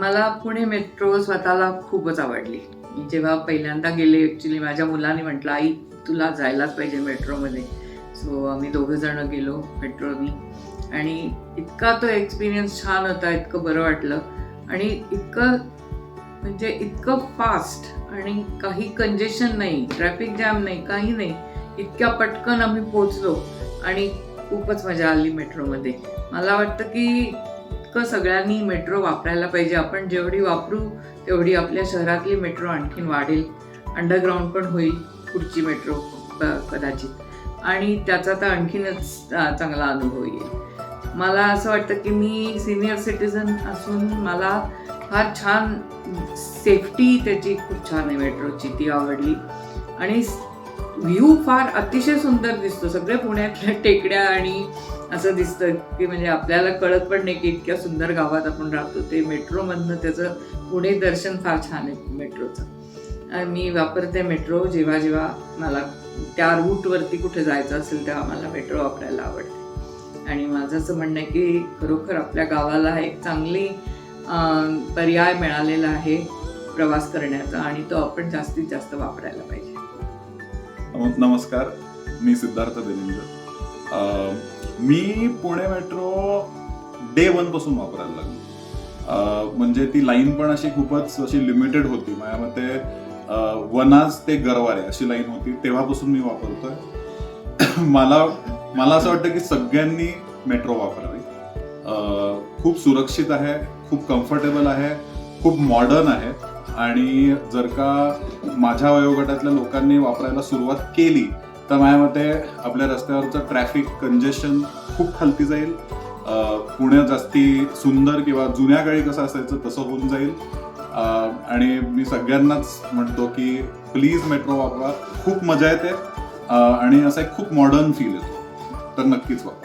मला पुणे मेट्रो स्वतःला खूपच आवडली. मी जेव्हा पहिल्यांदा गेले ॲक्च्युली माझ्या मुलाने म्हटलं आई तुला जायलाच पाहिजे मेट्रोमध्ये सो आम्ही दोघं जण गेलो मेट्रोनी आणि इतका तो एक्सपिरियन्स छान होता इतकं बरं वाटलं. आणि इतकं म्हणजे इतकं फास्ट आणि काही कंजेशन नाही ट्रॅफिक जॅम नाही काही नाही इतक्या पटकन आम्ही पोचलो आणि खूपच मजा आली मेट्रोमध्ये मला वाटतं की इतकं सगळ्यांनी मेट्रो वापरायला पाहिजे. आपण जेवढी वापरू तेवढी आपल्या शहरातली मेट्रो आणखीन वाढेल. अंडरग्राऊंड पण होईल पुढची मेट्रो कदाचित. आणि त्याचा तर आणखीनच चांगला अनुभव येईल. मला असं वाटतं की मी सिनियर सिटीजन असून मला फार छान सेफ्टी त्याची खूप छान आहे मेट्रोची ती आवडली. आणि व्ह्यू फार अतिशय सुंदर दिसतो. सगळे पुण्यातल्या टेकड्या आणि असं दिसतं की म्हणजे आपल्याला कळत पण नाही की इतक्या सुंदर गावात आपण राहतो. ते मेट्रोमधनं त्याचं पुणे दर्शन फार छान आहे मेट्रोचं. आणि मी वापरते मेट्रो जेव्हा जेव्हा मला त्या रूटवरती कुठे जायचं असेल तेव्हा मला मेट्रो वापरायला आवडते. आणि माझं असं म्हणणं आहे की खरोखर आपल्या गावाला एक चांगली पर्याय मिळालेला आहे प्रवास करण्याचा आणि तो आपण जास्तीत जास्त वापरायला पाहिजे. नम- नमस्कार. मी सिद्धार्थ देवेंद्र. मी पुणे मेट्रो डे वनपासून वापरायला लागलो. म्हणजे ती लाईन पण अशी खूपच अशी लिमिटेड होती. माझ्या मते वनाज ते गरवारे अशी लाईन होती. तेव्हापासून मी वापरतोय. मला मला असं वाटतं की सगळ्यांनी मेट्रो वापरावी. खूप सुरक्षित आहे खूप कम्फर्टेबल आहे खूप मॉडर्न आहे. आणि जर का माझ्या वयोगटातल्या लोकांनी वापरायला सुरुवात केली तर माझ्या मते आपल्या रस्त्यावरचं ट्रॅफिक कंजेशन खूप खालती जाईल. पुणे जास्ती सुंदर किंवा जुन्या काळी कसं असायचं तसं होऊन जाईल. आणि मी सगळ्यांनाच म्हणतो की प्लीज मेट्रो वापरा. खूप मजा येते. आणि असा एक खूप मॉडर्न फील येतो. तर नक्कीच वापरा.